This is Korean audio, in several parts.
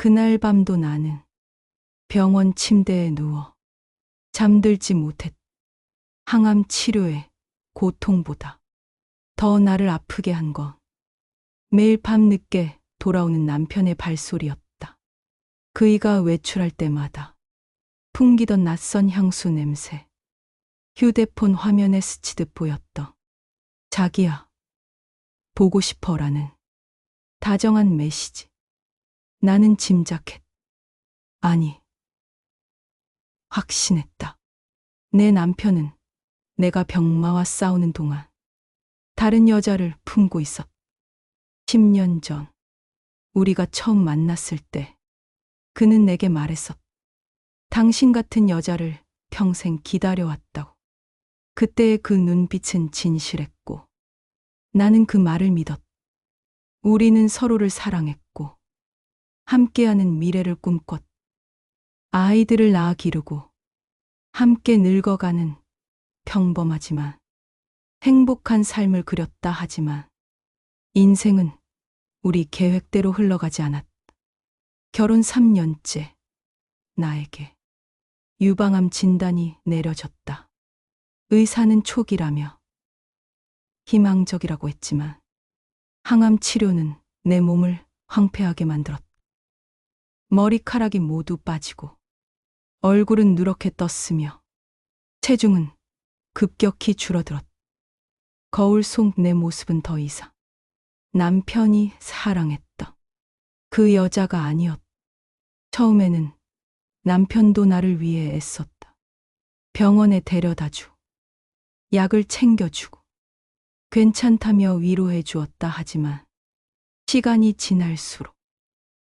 그날 밤도 나는 병원 침대에 누워 잠들지 못했. 항암 치료의 고통보다 더 나를 아프게 한 건 매일 밤 늦게 돌아오는 남편의 발소리였다. 그이가 외출할 때마다 풍기던 낯선 향수 냄새, 휴대폰 화면에 스치듯 보였던 자기야, 보고 싶어라는 다정한 메시지. 나는 짐작했. 아니, 확신했다. 내 남편은 내가 병마와 싸우는 동안 다른 여자를 품고 있었. 10년 전, 우리가 처음 만났을 때, 그는 내게 말했었. 당신 같은 여자를 평생 기다려왔다고. 그때의 그 눈빛은 진실했고, 나는 그 말을 믿었. 우리는 서로를 사랑했고, 함께하는 미래를 꿈꿨. 아이들을 낳아 기르고, 함께 늙어가는 평범하지만 행복한 삶을 그렸다 하지만, 인생은 우리 계획대로 흘러가지 않았다. 결혼 3년째, 나에게 유방암 진단이 내려졌다. 의사는 초기라며 희망적이라고 했지만 항암 치료는 내 몸을 황폐하게 만들었다. 머리카락이 모두 빠지고 얼굴은 누렇게 떴으며 체중은 급격히 줄어들었다. 거울 속 내 모습은 더 이상 남편이 사랑했다. 그 여자가 아니었다. 처음에는 남편도 나를 위해 애썼다. 병원에 데려다 주고, 약을 챙겨주고, 괜찮다며 위로해 주었다 하지만, 시간이 지날수록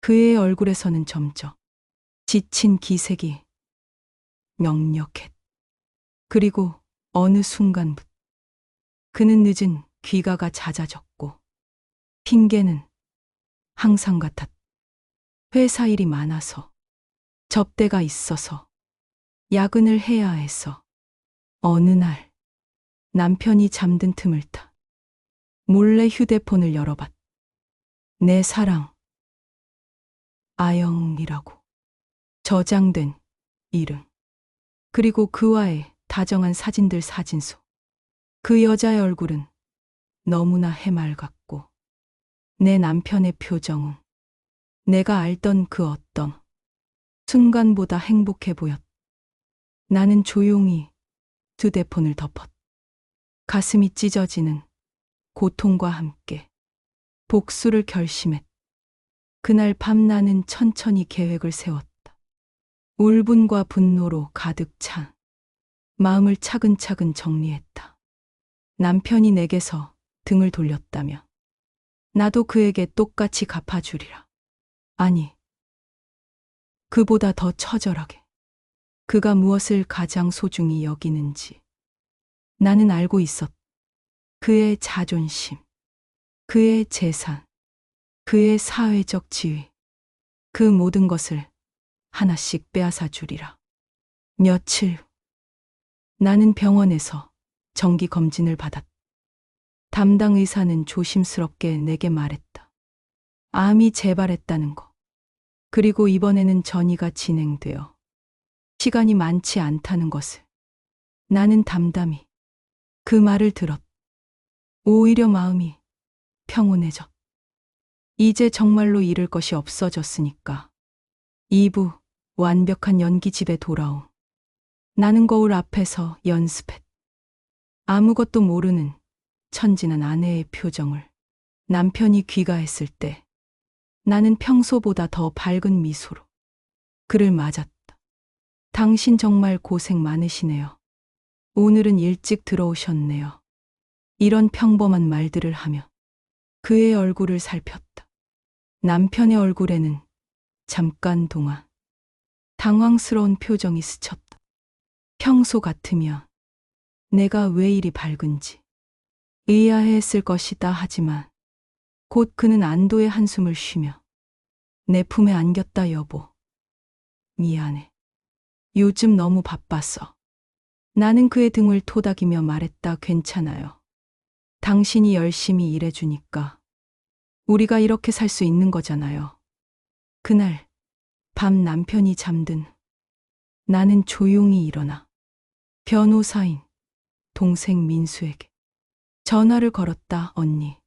그의 얼굴에서는 점점 지친 기색이 역력했. 그리고 어느 순간부터 그는 늦은 귀가가 잦아졌고, 핑계는 항상 같았다. 회사 일이 많아서, 접대가 있어서, 야근을 해야 해서, 어느 날, 남편이 잠든 틈을 타, 몰래 휴대폰을 열어봤. 내 사랑, 아영이라고. 저장된 이름. 그리고 그와의 다정한 사진들 사진소. 그 여자의 얼굴은 너무나 해맑았고, 내 남편의 표정은 내가 알던 그 어떤 순간보다 행복해 보였. 나는 조용히 휴대폰을 덮었. 가슴이 찢어지는 고통과 함께 복수를 결심했. 그날 밤 나는 천천히 계획을 세웠다. 울분과 분노로 가득 찬 마음을 차근차근 정리했다. 남편이 내게서 등을 돌렸다며 나도 그에게 똑같이 갚아주리라. 아니, 그보다 더 처절하게 그가 무엇을 가장 소중히 여기는지 나는 알고 있었. 그의 자존심, 그의 재산, 그의 사회적 지위, 그 모든 것을 하나씩 빼앗아 주리라. 며칠 후 나는 병원에서 정기 검진을 받았다. 담당 의사는 조심스럽게 내게 말했다. 암이 재발했다는 거. 그리고 이번에는 전이가 진행되어 시간이 많지 않다는 것을. 나는 담담히 그 말을 들었. 오히려 마음이 평온해졌. 이제 정말로 잃을 것이 없어졌으니까. 2부 완벽한 연기 집에 돌아옴. 나는 거울 앞에서 연습했. 아무것도 모르는 천진한 아내의 표정을 남편이 귀가했을 때 나는 평소보다 더 밝은 미소로 그를 맞았다. 당신 정말 고생 많으시네요. 오늘은 일찍 들어오셨네요. 이런 평범한 말들을 하며 그의 얼굴을 살폈다. 남편의 얼굴에는 잠깐 동안 당황스러운 표정이 스쳤다. 평소 같으면 내가 왜 이리 밝은지 의아해했을 것이다 하지만 곧 그는 안도의 한숨을 쉬며 내 품에 안겼다 여보. 미안해. 요즘 너무 바빴어. 나는 그의 등을 토닥이며 말했다 괜찮아요. 당신이 열심히 일해주니까 우리가 이렇게 살 수 있는 거잖아요. 그날 밤 남편이 잠든 후 나는 조용히 일어나 변호사인 동생 민수에게 전화를 걸었다, 언니.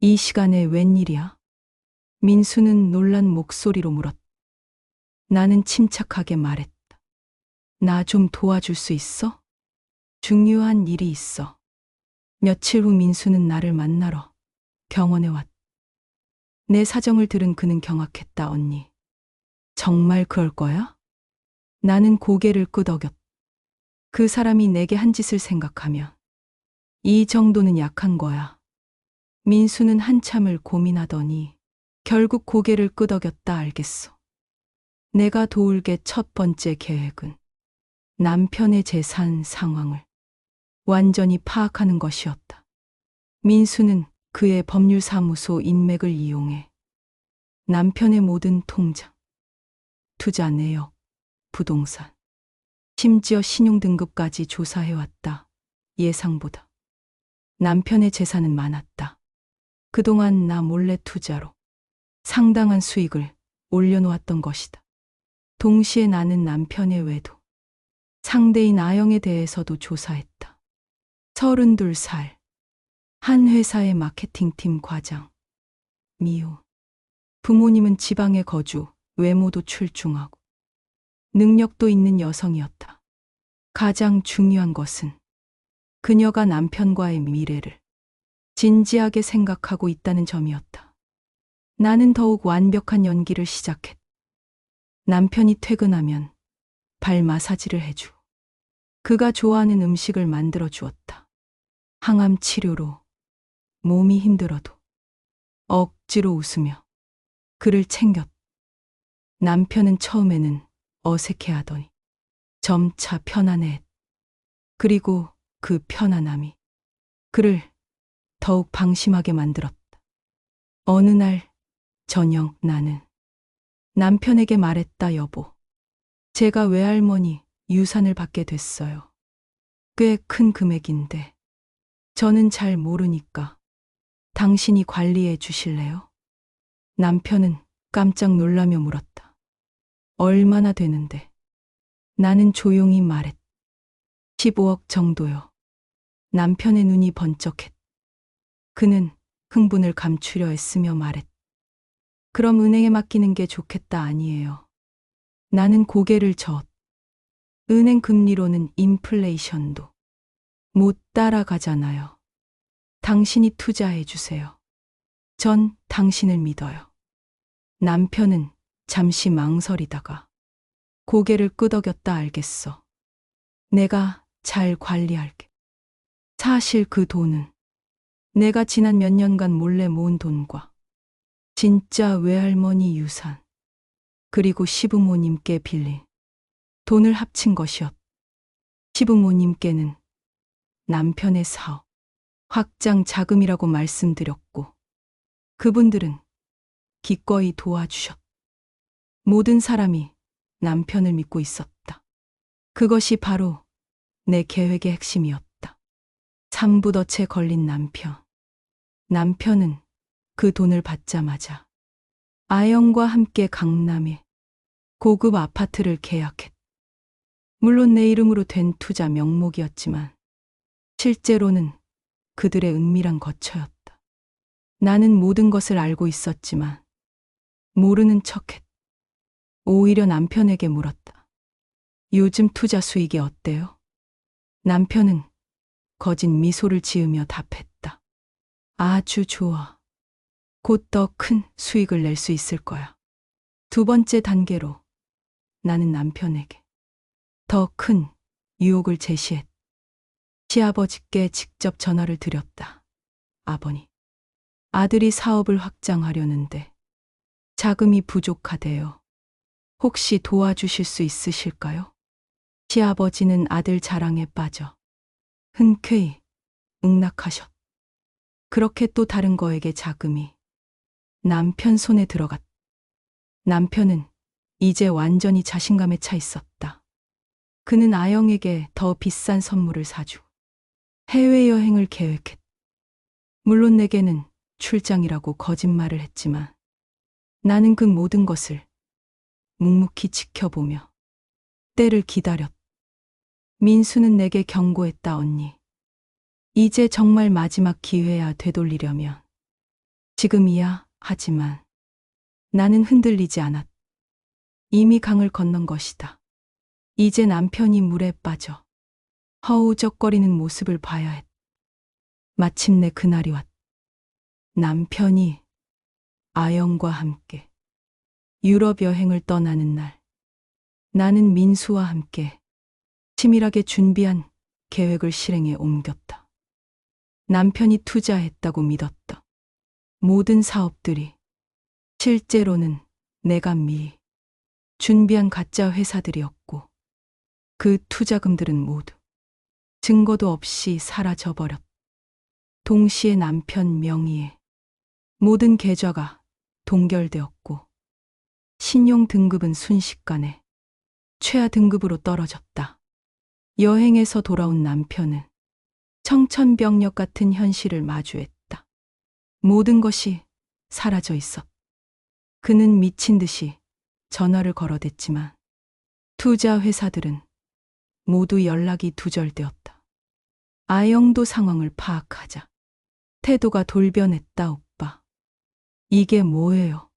이 시간에 웬일이야? 민수는 놀란 목소리로 물었다. 나는 침착하게 말했다. 나 좀 도와줄 수 있어? 중요한 일이 있어. 며칠 후 민수는 나를 만나러 병원에 왔다. 내 사정을 들은 그는 경악했다, 언니. 정말 그럴 거야? 나는 고개를 끄덕였다. 그 사람이 내게 한 짓을 생각하면 이 정도는 약한 거야. 민수는 한참을 고민하더니 결국 고개를 끄덕였다 알겠어. 내가 도울 게 첫 번째 계획은 남편의 재산 상황을 완전히 파악하는 것이었다. 민수는 그의 법률사무소 인맥을 이용해 남편의 모든 통장, 투자 내역, 부동산, 심지어 신용등급까지 조사해왔다. 예상보다. 남편의 재산은 많았다. 그동안 나 몰래 투자로 상당한 수익을 올려놓았던 것이다. 동시에 나는 남편의 외도, 상대인 아영에 대해서도 조사했다. 32살, 한 회사의 마케팅팀 과장, 미호. 부모님은 지방에 거주, 외모도 출중하고, 능력도 있는 여성이었다. 가장 중요한 것은 그녀가 남편과의 미래를 진지하게 생각하고 있다는 점이었다. 나는 더욱 완벽한 연기를 시작했다. 남편이 퇴근하면 발 마사지를 해주고 그가 좋아하는 음식을 만들어 주었다. 항암 치료로 몸이 힘들어도 억지로 웃으며 그를 챙겼다. 남편은 처음에는 어색해 하더니 점차 편안해. 그리고 그 편안함이 그를 더욱 방심하게 만들었다. 어느 날 저녁 나는 남편에게 말했다 여보. 제가 외할머니 유산을 받게 됐어요. 꽤 큰 금액인데 저는 잘 모르니까 당신이 관리해 주실래요? 남편은 깜짝 놀라며 물었다. 얼마나 되는데? 나는 조용히 말했다. 15억 정도요. 남편의 눈이 번쩍했다. 그는 흥분을 감추려 애쓰며 말했다. 그럼 은행에 맡기는 게 좋겠다 아니에요. 나는 고개를 저었다. 은행 금리로는 인플레이션도 못 따라가잖아요. 당신이 투자해 주세요. 전 당신을 믿어요. 남편은 잠시 망설이다가 고개를 끄덕였다 알겠어. 내가 잘 관리할게. 사실 그 돈은 내가 지난 몇 년간 몰래 모은 돈과 진짜 외할머니 유산, 그리고 시부모님께 빌린 돈을 합친 것이었. 시부모님께는 남편의 사업, 확장 자금이라고 말씀드렸고, 그분들은 기꺼이 도와주셨. 모든 사람이 남편을 믿고 있었다. 그것이 바로 내 계획의 핵심이었다. 삼부덫에 걸린 남편. 남편은 그 돈을 받자마자 아영과 함께 강남에 고급 아파트를 계약했다. 물론 내 이름으로 된 투자 명목이었지만 실제로는 그들의 은밀한 거처였다. 나는 모든 것을 알고 있었지만 모르는 척했다. 오히려 남편에게 물었다. 요즘 투자 수익이 어때요? 남편은 거짓 미소를 지으며 답했다. 아주 좋아. 곧 더 큰 수익을 낼 수 있을 거야. 두 번째 단계로 나는 남편에게 더 큰 유혹을 제시했다. 시아버지께 직접 전화를 드렸다. 아버니, 아들이 사업을 확장하려는데 자금이 부족하대요. 혹시 도와주실 수 있으실까요? 시아버지는 아들 자랑에 빠져 흔쾌히 응낙하셨. 그렇게 또 다른 거에게 자금이 남편 손에 들어갔. 남편은 이제 완전히 자신감에 차 있었다. 그는 아영에게 더 비싼 선물을 사주고 해외여행을 계획했. 물론 내게는 출장이라고 거짓말을 했지만 나는 그 모든 것을 묵묵히 지켜보며 때를 기다렸. 민수는 내게 경고했다, 언니. 이제 정말 마지막 기회야 되돌리려면. 지금이야, 하지만 나는 흔들리지 않았. 이미 강을 건넌 것이다. 이제 남편이 물에 빠져 허우적거리는 모습을 봐야 했. 마침내 그날이 왔. 남편이 아영과 함께 유럽 여행을 떠나는 날. 나는 민수와 함께 치밀하게 준비한 계획을 실행에 옮겼다. 남편이 투자했다고 믿었다. 모든 사업들이 실제로는 내가 미리 준비한 가짜 회사들이었고 그 투자금들은 모두 증거도 없이 사라져버렸. 동시에 남편 명의의 모든 계좌가 동결되었고 신용 등급은 순식간에 최하 등급으로 떨어졌다. 여행에서 돌아온 남편은 청천벽력 같은 현실을 마주했다. 모든 것이 사라져 있었. 그는 미친 듯이 전화를 걸어댔지만 투자 회사들은 모두 연락이 두절되었다. 아영도 상황을 파악하자 태도가 돌변했다, 오빠. 이게 뭐예요?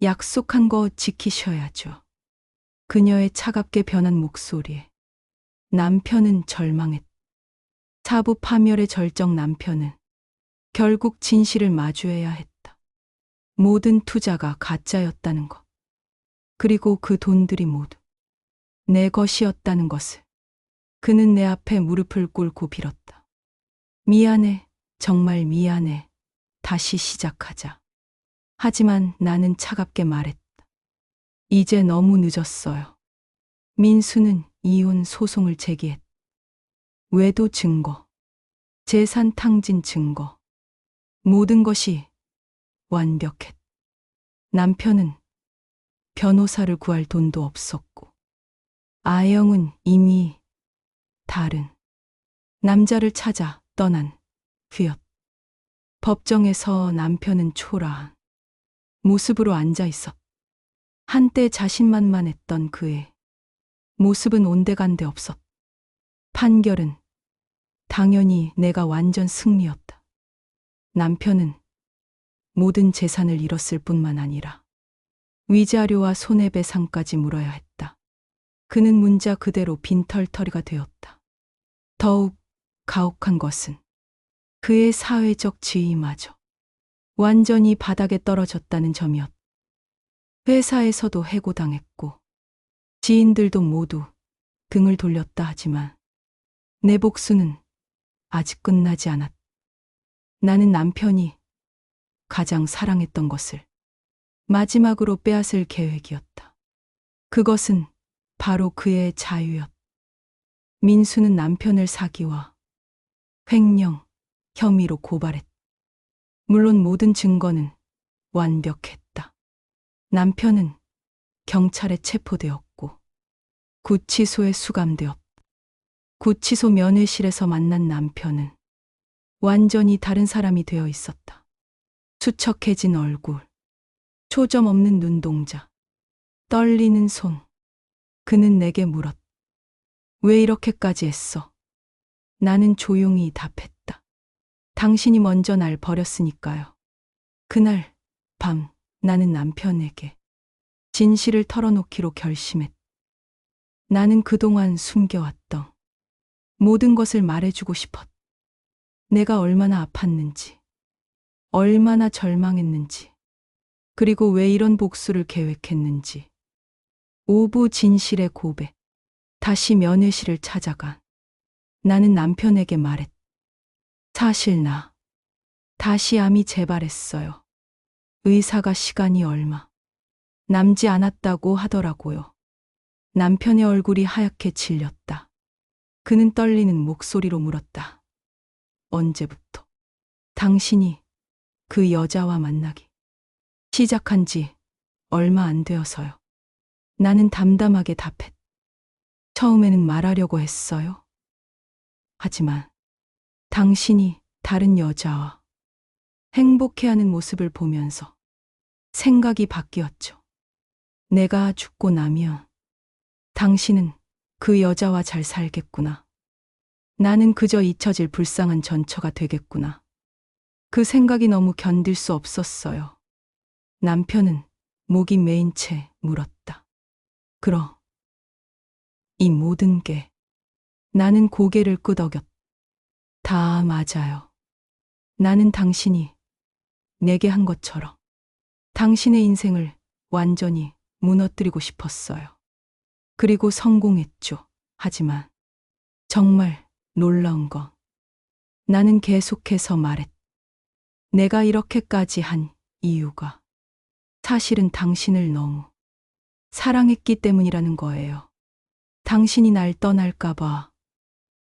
약속한 거 지키셔야죠. 그녀의 차갑게 변한 목소리에 남편은 절망했다. 사부 파멸의 절정 남편은 결국 진실을 마주해야 했다. 모든 투자가 가짜였다는 것. 그리고 그 돈들이 모두 내 것이었다는 것을. 그는 내 앞에 무릎을 꿇고 빌었다. 미안해, 정말 미안해. 다시 시작하자. 하지만 나는 차갑게 말했다. 이제 너무 늦었어요. 민수는 이혼 소송을 제기했다. 외도 증거, 재산 탕진 증거, 모든 것이 완벽했. 남편은 변호사를 구할 돈도 없었고, 아영은 이미 다른 남자를 찾아 떠난 후였. 법정에서 남편은 초라한 모습으로 앉아 있었. 한때 자신만만했던 그의 모습은 온데간데 없었. 판결은 당연히 내가 완전 승리였다. 남편은 모든 재산을 잃었을 뿐만 아니라 위자료와 손해배상까지 물어야 했다. 그는 문자 그대로 빈털터리가 되었다. 더욱 가혹한 것은 그의 사회적 지위마저 완전히 바닥에 떨어졌다는 점이었다. 회사에서도 해고당했고 지인들도 모두 등을 돌렸다 하지만 내 복수는 아직 끝나지 않았. 나는 남편이 가장 사랑했던 것을 마지막으로 빼앗을 계획이었다. 그것은 바로 그의 자유였. 민수는 남편을 사기와 횡령, 혐의로 고발했. 물론 모든 증거는 완벽했다. 남편은 경찰에 체포되었고 구치소에 수감되었다. 구치소 면회실에서 만난 남편은 완전히 다른 사람이 되어 있었다. 수척해진 얼굴, 초점 없는 눈동자, 떨리는 손. 그는 내게 물었. 왜 이렇게까지 했어? 나는 조용히 답했다. 당신이 먼저 날 버렸으니까요. 그날 밤 나는 남편에게 진실을 털어놓기로 결심했. 나는 그동안 숨겨왔던 모든 것을 말해주고 싶었. 내가 얼마나 아팠는지, 얼마나 절망했는지, 그리고 왜 이런 복수를 계획했는지. 오부 진실의 고백. 다시 면회실을 찾아가. 나는 남편에게 말했. 사실 나 다시 암이 재발했어요. 의사가 시간이 얼마 남지 않았다고 하더라고요. 남편의 얼굴이 하얗게 질렸다. 그는 떨리는 목소리로 물었다. 언제부터 당신이 그 여자와 만나기 시작한 지 얼마 안 되어서요. 나는 담담하게 답했. 처음에는 말하려고 했어요. 하지만 당신이 다른 여자와 행복해하는 모습을 보면서 생각이 바뀌었죠. 내가 죽고 나면 당신은 그 여자와 잘 살겠구나. 나는 그저 잊혀질 불쌍한 전처가 되겠구나. 그 생각이 너무 견딜 수 없었어요. 남편은 목이 메인 채 물었다. 그러. 이 모든 게 나는 고개를 끄덕였다. 다 맞아요. 나는 당신이 내게 한 것처럼 당신의 인생을 완전히 무너뜨리고 싶었어요. 그리고 성공했죠. 하지만 정말 놀라운 건 나는 계속해서 말했. 내가 이렇게까지 한 이유가 사실은 당신을 너무 사랑했기 때문이라는 거예요. 당신이 날 떠날까봐,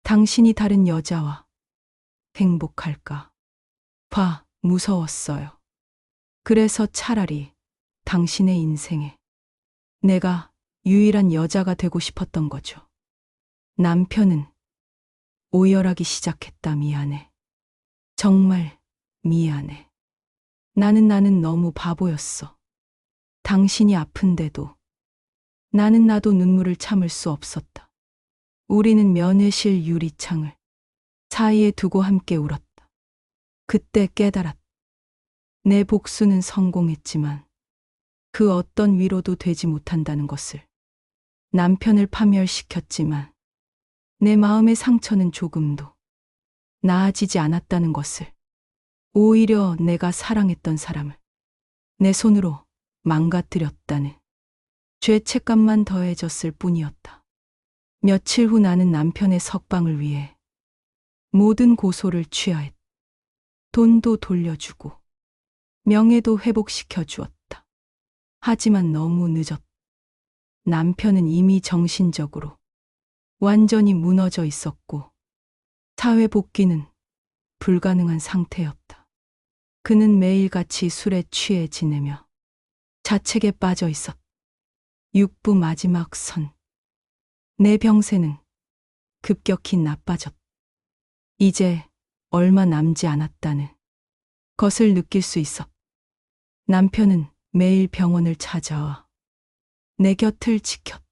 당신이 다른 여자와 행복할까 봐 무서웠어요. 그래서 차라리 당신의 인생에 내가 유일한 여자가 되고 싶었던 거죠. 남편은 오열하기 시작했다 미안해. 정말 미안해. 나는 나는 너무 바보였어. 당신이 아픈데도 나는 나도 눈물을 참을 수 없었다. 우리는 면회실 유리창을 사이에 두고 함께 울었다. 그때 깨달았다. 내 복수는 성공했지만 그 어떤 위로도 되지 못한다는 것을 남편을 파멸시켰지만 내 마음의 상처는 조금도 나아지지 않았다는 것을 오히려 내가 사랑했던 사람을 내 손으로 망가뜨렸다는 죄책감만 더해졌을 뿐이었다. 며칠 후 나는 남편의 석방을 위해 모든 고소를 취하했다. 돈도 돌려주고 명예도 회복시켜 주었다. 하지만 너무 늦었다. 남편은 이미 정신적으로 완전히 무너져 있었고 사회 복귀는 불가능한 상태였다. 그는 매일같이 술에 취해 지내며 자책에 빠져 있었다. 육부 마지막 선. 내 병세는 급격히 나빠졌다. 이제 얼마 남지 않았다는 것을 느낄 수 있었다. 남편은 매일 병원을 찾아와 내 곁을 지켰다.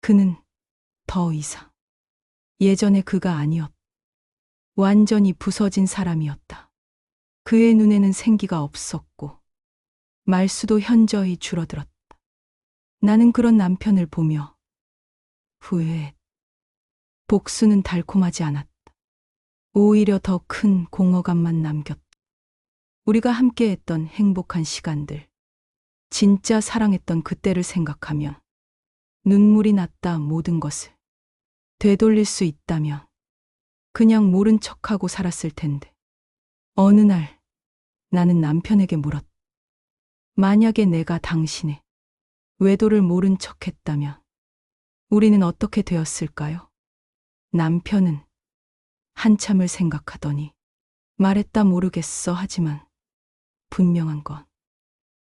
그는 더 이상 예전의 그가 아니었다. 완전히 부서진 사람이었다. 그의 눈에는 생기가 없었고 말수도 현저히 줄어들었다. 나는 그런 남편을 보며 후회했다. 복수는 달콤하지 않았다. 오히려 더 큰 공허감만 남겼다. 우리가 함께 했던 행복한 시간들, 진짜 사랑했던 그때를 생각하면 눈물이 났다 모든 것을 되돌릴 수 있다면 그냥 모른 척하고 살았을 텐데. 어느 날 나는 남편에게 물었다. 만약에 내가 당신의 외도를 모른 척 했다면 우리는 어떻게 되었을까요? 남편은 한참을 생각하더니 말했다 모르겠어 하지만 분명한 건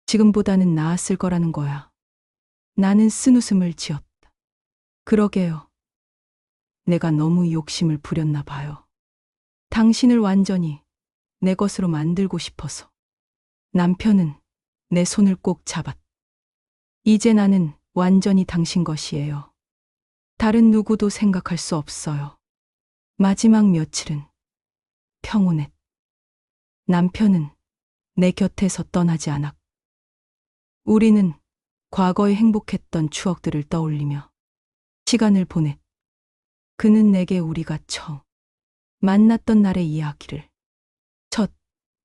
지금보다는 나았을 거라는 거야. 나는 쓴웃음을 지었다. 그러게요. 내가 너무 욕심을 부렸나 봐요. 당신을 완전히 내 것으로 만들고 싶어서. 남편은 내 손을 꼭 잡았다. 이제 나는 완전히 당신 것이에요. 다른 누구도 생각할 수 없어요. 마지막 며칠은 평온했. 남편은 내 곁에서 떠나지 않았. 우리는 과거에 행복했던 추억들을 떠올리며 시간을 보냈. 그는 내게 우리가 처음 만났던 날의 이야기를, 첫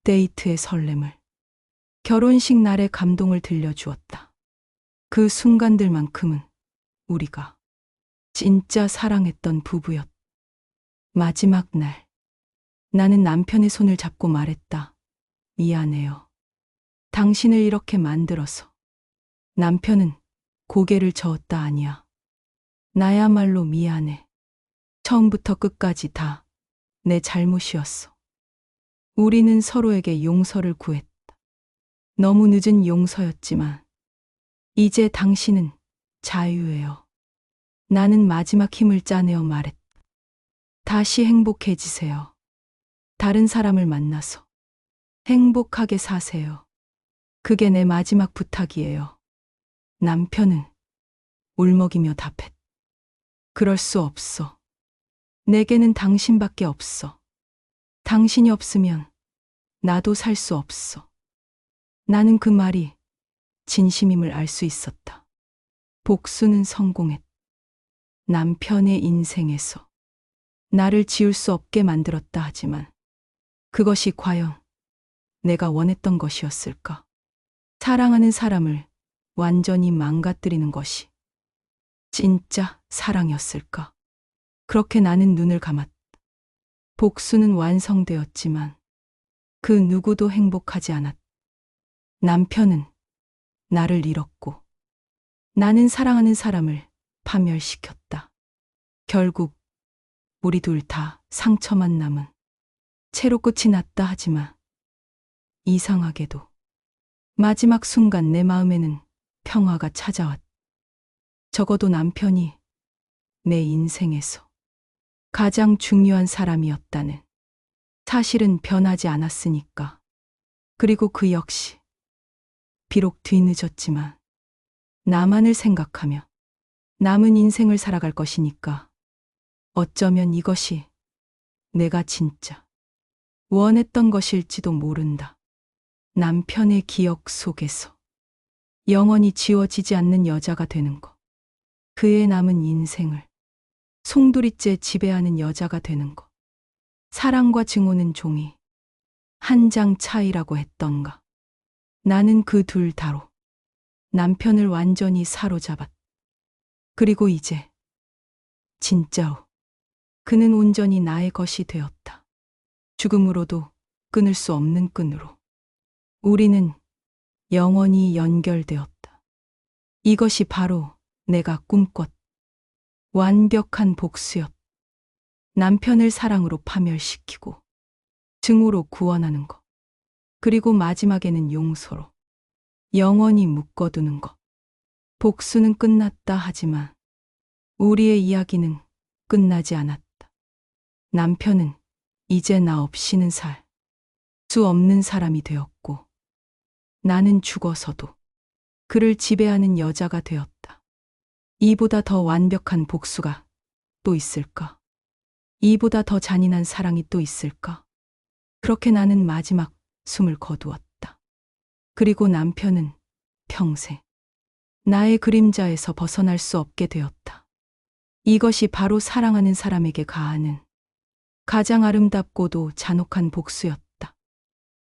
데이트의 설렘을, 결혼식 날의 감동을 들려주었다. 그 순간들만큼은 우리가 진짜 사랑했던 부부였다. 마지막 날, 나는 남편의 손을 잡고 말했다. 미안해요. 당신을 이렇게 만들어서. 남편은 고개를 저었다 아니야. 나야말로 미안해. 처음부터 끝까지 다 내 잘못이었어. 우리는 서로에게 용서를 구했다. 너무 늦은 용서였지만, 이제 당신은 자유예요. 나는 마지막 힘을 짜내어 말했다. 다시 행복해지세요. 다른 사람을 만나서 행복하게 사세요. 그게 내 마지막 부탁이에요. 남편은 울먹이며 답했. 그럴 수 없어. 내게는 당신밖에 없어. 당신이 없으면 나도 살 수 없어. 나는 그 말이 진심임을 알 수 있었다. 복수는 성공했. 남편의 인생에서 나를 지울 수 없게 만들었다 하지만 그것이 과연 내가 원했던 것이었을까? 사랑하는 사람을 완전히 망가뜨리는 것이 진짜 사랑이었을까? 그렇게 나는 눈을 감았다. 복수는 완성되었지만 그 누구도 행복하지 않았다. 남편은 나를 잃었고 나는 사랑하는 사람을 파멸시켰다. 결국 우리 둘 다 상처만 남은 채로 끝이 났다 하지만 이상하게도 마지막 순간 내 마음에는 평화가 찾아왔다. 적어도 남편이 내 인생에서 가장 중요한 사람이었다는 사실은 변하지 않았으니까. 그리고 그 역시 비록 뒤늦었지만 나만을 생각하며 남은 인생을 살아갈 것이니까 어쩌면 이것이 내가 진짜 원했던 것일지도 모른다. 남편의 기억 속에서 영원히 지워지지 않는 여자가 되는 것. 그의 남은 인생을 송두리째 지배하는 여자가 되는 것. 사랑과 증오는 종이 한 장 차이라고 했던가. 나는 그 둘 다로 남편을 완전히 사로잡았. 그리고 이제 진짜로 그는 온전히 나의 것이 되었다. 죽음으로도 끊을 수 없는 끈으로. 우리는 영원히 연결되었다. 이것이 바로 내가 꿈꿨 완벽한 복수였. 남편을 사랑으로 파멸시키고 증오로 구원하는 것. 그리고 마지막에는 용서로 영원히 묶어두는 것. 복수는 끝났다 하지만 우리의 이야기는 끝나지 않았다. 남편은 이제 나 없이는 살 수 없는 사람이 되었고 나는 죽어서도 그를 지배하는 여자가 되었다. 이보다 더 완벽한 복수가 또 있을까? 이보다 더 잔인한 사랑이 또 있을까? 그렇게 나는 마지막 숨을 거두었다. 그리고 남편은 평생 나의 그림자에서 벗어날 수 없게 되었다. 이것이 바로 사랑하는 사람에게 가하는 가장 아름답고도 잔혹한 복수였다.